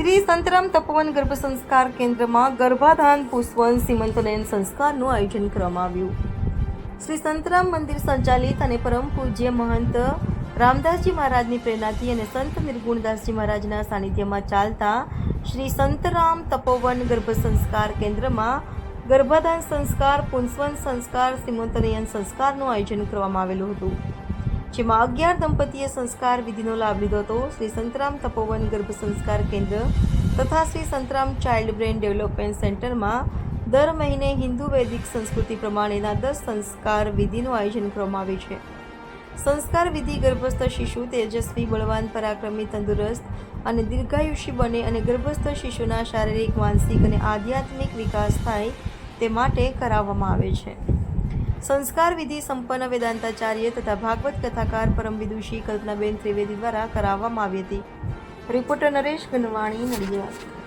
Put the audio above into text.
શ્રી સંતરામ તપોવન ગર્ભ સંસ્કાર કેન્દ્રમાં ગર્ભાધાન પુષ્પન સીમંતનયન સંસ્કારનું આયોજન કરવામાં આવ્યું. શ્રી સંતરામ મંદિર સંચાલિત અને પરમ પૂજ્ય મહંત રામદાસજી મહારાજની પ્રેરણાથી અને સંત નિર્ગુણદાસજી મહારાજના સાનિધ્યમાં ચાલતા શ્રી સંતરામ તપોવન ગર્ભ સંસ્કાર કેન્દ્રમાં ગર્ભાધાન સંસ્કાર પુંસવન સંસ્કાર સીમંતનયન સંસ્કારનું આયોજન કરવામાં આવેલું હતું. જેમાં અગિયાર દંપતીએ સંસ્કાર વિધિનો લાભ લીધો હતો. શ્રી સંતરામ તપોવન ગર્ભ સંસ્કાર કેન્દ્ર તથા Shri Santram child brain development સેન્ટરમાં દર મહિને હિન્દુ વૈદિક સંસ્કૃતિ પ્રમાણેના દસ સંસ્કાર વિધિનું આયોજન કરવામાં આવે છે. સંસ્કાર વિધિ ગર્ભસ્થ શિશુ તેજસ્વી, બળવાન, પરાક્રમી, તંદુરસ્ત અને દીર્ઘાયુષી બને અને ગર્ભસ્થ શિશુના શારીરિક, માનસિક અને આધ્યાત્મિક વિકાસ થાય તે માટે કરાવવામાં આવે છે. સંસ્કાર વિધિ સંપન્ન વેદાંતાચાર્ય તથા ભાગવત કથાકાર પરમ વિદુષી કલ્પનાબેન ત્રિવેદી દ્વારા કરાવવામાં આવી હતી. રિપોર્ટર નરેશ ગનવાણી, નડિયાદ.